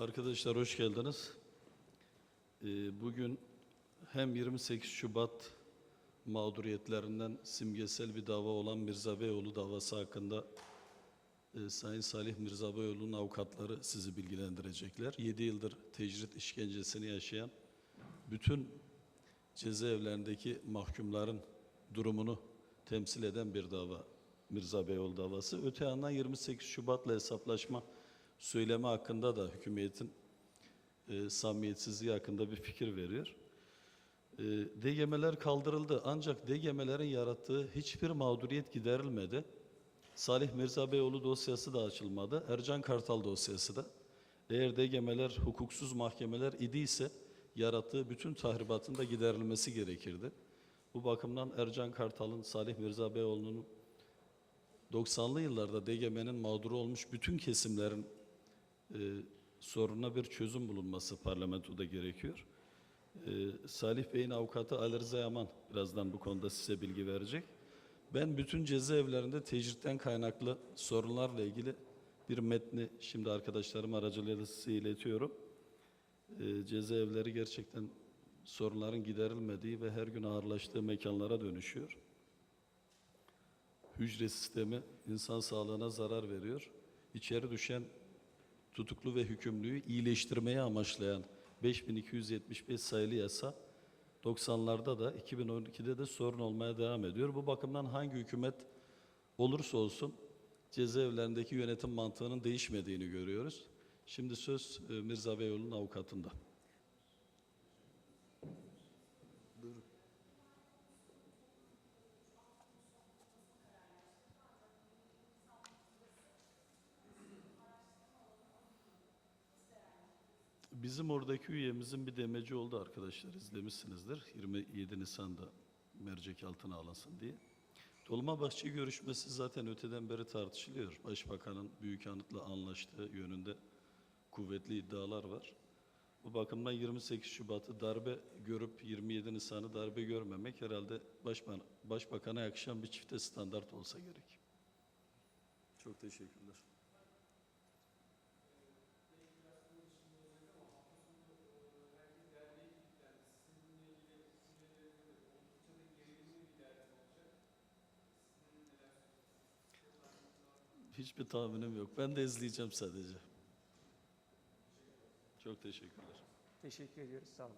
Arkadaşlar hoş geldiniz. Ee, Bugün hem 28 Şubat mağduriyetlerinden simgesel bir dava olan Mirza Beyoğlu davası hakkında e, Sayın Salih Mirza Beyoğlu'nun avukatları sizi bilgilendirecekler. 7 yıldır tecrit işkencesini yaşayan bütün cezaevlerindeki mahkumların durumunu temsil eden bir dava Mirza Beyoğlu davası. Öte yandan 28 Şubat'la hesaplaşma söylemi hakkında da hükümetin e, samimiyetsizliği hakkında bir fikir veriyor. E, DGM'ler kaldırıldı ancak DGM'lerin yarattığı hiçbir mağduriyet giderilmedi. Salih Mirza Beyoğlu dosyası da açılmadı. Ercan Kartal dosyası da. Eğer DGM'ler hukuksuz mahkemeler idiyse yarattığı bütün tahribatın da giderilmesi gerekirdi. Bu bakımdan Ercan Kartal'ın, Salih Mirza Beyoğlu'nun 90'lı yıllarda DGM'nin mağduru olmuş bütün kesimlerin e, sorununa bir çözüm bulunması parlamentoda gerekiyor. E, Salih Bey'in avukatı Ali Rıza Yaman birazdan bu konuda size bilgi verecek. Ben bütün cezaevlerinde tecritten kaynaklı sorunlarla ilgili bir metni şimdi arkadaşlarım aracılığıyla size iletiyorum. E, cezaevleri gerçekten sorunların giderilmediği ve her gün ağırlaştığı mekanlara dönüşüyor. Hücre sistemi insan sağlığına zarar veriyor. İçeri düşen tutuklu ve hükümlüyü iyileştirmeye amaçlayan 5275 sayılı yasa 90'larda da 2012'de de sorun olmaya devam ediyor. Bu bakımdan hangi hükümet olursa olsun cezaevlerindeki yönetim mantığının değişmediğini görüyoruz. Şimdi söz e, Mirza Beyoğlu'nun avukatında. Bizim oradaki üyemizin bir demeci oldu arkadaşlar izlemişsinizdir. 27 Nisan'da mercek altına alınsın diye. Dolmabahçe görüşmesi zaten öteden beri tartışılıyor. Başbakanın Büyükanıt'la anlaştığı yönünde kuvvetli iddialar var. Bu bakımdan 28 Şubat'ı darbe görüp 27 Nisan'ı darbe görmemek herhalde başbakan, başbakana yakışan bir çifte standart olsa gerek. Çok teşekkürler. Hiçbir tahminim yok. Ben de izleyeceğim sadece. Çok teşekkürler. Teşekkür ediyoruz. Sağ olun.